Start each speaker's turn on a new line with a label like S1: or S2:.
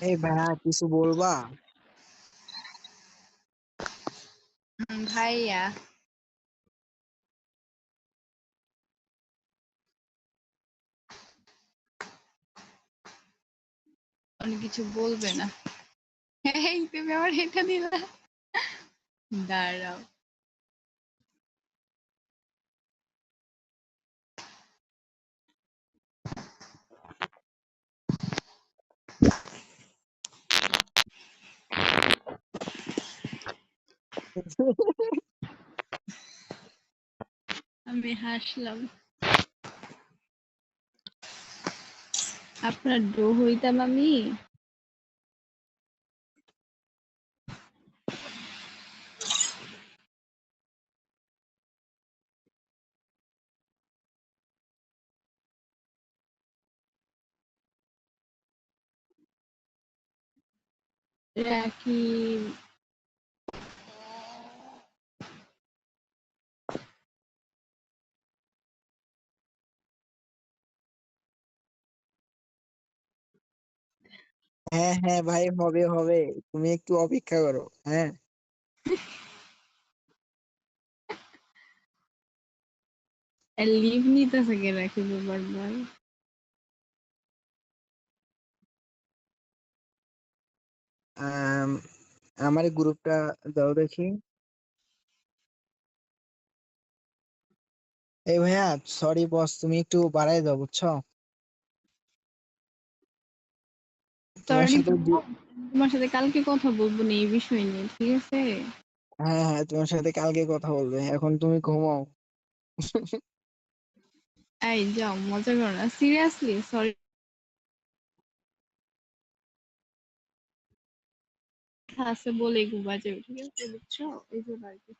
S1: এই ভাইয়া কিছু বলবা?
S2: ভাইয়া। অনেক কিছু বলবে না। এই তুমি আমার এটা দিলা। দাঁড়াও। আমি হাসলাম আপনার ডো হইতাম আমি রাখি
S1: হ্যাঁ হ্যাঁ ভাই হবে হবে। তুমি একটু অপেক্ষা করো হ্যাঁ।
S2: লিভ নিতেছে কে রাখি বারবার
S1: আম, আমার গ্রুপটা দাও দেখি। এই ভাইয়া সরি বস তুমি একটু বাড়াই দাও বুঝছ?
S2: তোমার সাথে কালকে কথা বলব না এই বিষয় নিয়ে ঠিক আছে?
S1: হ্যাঁ হ্যাঁ তোমার সাথে কালকে কথা বলবে এখন তুমি ঘুমাও।
S2: এই যাও মজা করো না সিরিয়াসলি সরি আছে বলে ঘুমা যাবে ঠিক আছে বুঝছ? এই জন্য আর কি